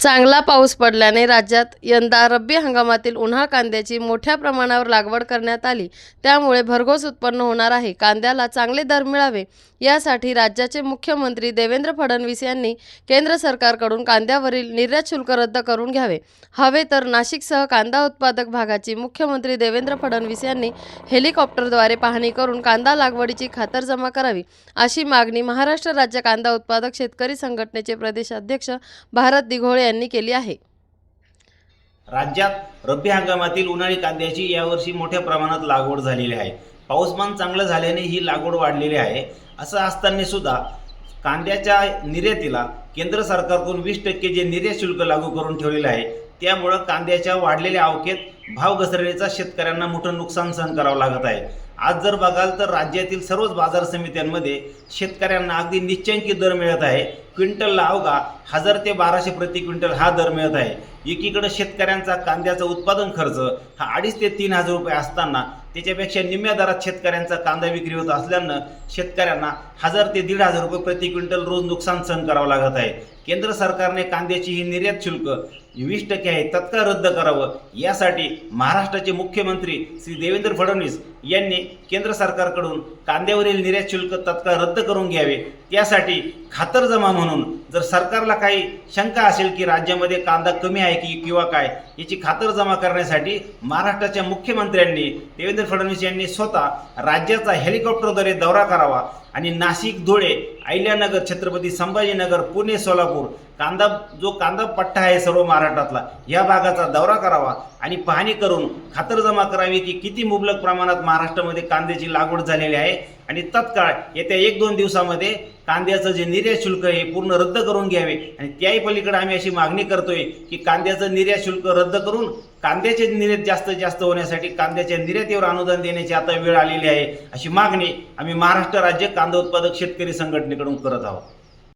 चांगला पाऊस पडल्याने राज्यात यंदा रब्बी हंगामातील उन्हाळ कांद्याची मोठ्या प्रमाणावर लागवड करण्यात आली. त्यामुळे भरघोस उत्पन्न होणार आहे. कांद्याला चांगले दर मिळावे यासाठी राज्याचे मुख्यमंत्री देवेंद्र फडणवीस यांनी केंद्र सरकारकडून कांद्यावरील निर्यात शुल्क रद्द करून घ्यावे. हवे तर नाशिकसह कांदा उत्पादक भागाची मुख्यमंत्री देवेंद्र फडणवीस यांनी हेलिकॉप्टरद्वारे पाहणी करून कांदा लागवडीची खातरजमा करावी अशी मागणी महाराष्ट्र राज्य कांदा उत्पादक शेतकरी संघटनेचे प्रदेशाध्यक्ष भारत दिघोळे यांनी केली आहे. राज्यात रब्बी हंगामातील उन्हाळी कांद्याची यावर्षी मोठ्या प्रमाणात लागवड झालेली आहे. पाऊसमान चांगलं झाल्याने ही लागवड वाढलेली आहे. असं असताना सुद्धा कांद्याच्या निर्यातीला केंद्र सरकारकडून वीस टक्के जे निर्यात शुल्क लागू करून ठेवलेलं आहे त्यामुळं कांद्याच्या वाढलेल्या अवकेत भाव घसरणीचा शेतकऱ्यांना मोठं नुकसान सहन करावं लागत आहे. आज जर बघाल तर राज्यातील सर्वच बाजार समित्यांमध्ये शेतकऱ्यांना अगदी निश्चयंकी दर मिळत आहे. क्विंटलला अवघा हजार ते बाराशे प्रति क्विंटल हा दर मिळत आहे. एकीकडे शेतकऱ्यांचा कांद्याचा उत्पादन खर्च हा अडीच ते तीन हजार रुपये असताना त्याच्यापेक्षा निम्म्या दरात शेतकऱ्यांचा कांदा विक्री होत असल्यानं शेतकऱ्यांना हजार ते दीड हजार रुपये प्रति क्विंटल रोज नुकसान सहन करावं लागत आहे. केंद्र सरकारने कांद्याची ही निर्यात शुल्क वीस टक्के आहे तत्काळ रद्द करावं. यासाठी महाराष्ट्राचे मुख्यमंत्री श्री देवेंद्र फडणवीस यांनी केंद्र सरकारकडून कांद्यावरील निर्यात शुल्क तत्काळ रद्द करून घ्यावे. त्यासाठी खातरजमा म्हणून जर सरकारला काही शंका असेल की राज्यामध्ये कांदा कमी आहे की किंवा काय याची खातरजमा करण्यासाठी महाराष्ट्राच्या मुख्यमंत्र्यांनी देवेंद्र फडणवीस यांनी स्वतः राज्याचा हेलिकॉप्टरद्वारे दौरा करावा. आणि नाशिक धुळे अहिल्यानगर छत्रपती संभाजीनगर पुणे सोलापूर कांदा जो कांदा पट्टा आहे सर्व महाराष्ट्रातला या भागाचा दौरा करावा आणि पाहणी करून खातरजमा करावी की किती मुबलक प्रमाणात महाराष्ट्रामध्ये कांद्याची लागवड झालेली आहे. आणि तत्काळ येत्या एक दोन दिवसामध्ये कांद्याचं जे निर्यात शुल्क आहे पूर्ण रद्द करून घ्यावे. आणि त्याही पलीकडे आम्ही अशी मागणी करतोय की कांद्याचं निर्यात शुल्क रद्द करून कांद्याचे निर्यात जास्तीत जास्त होण्यासाठी कांद्याच्या निर्यातीवर अनुदान देण्याची आता वेळ आलेली आहे अशी मागणी आम्ही महाराष्ट्र राज्य कांदा उत्पादक शेतकरी संघटनेकडून करत आहोत.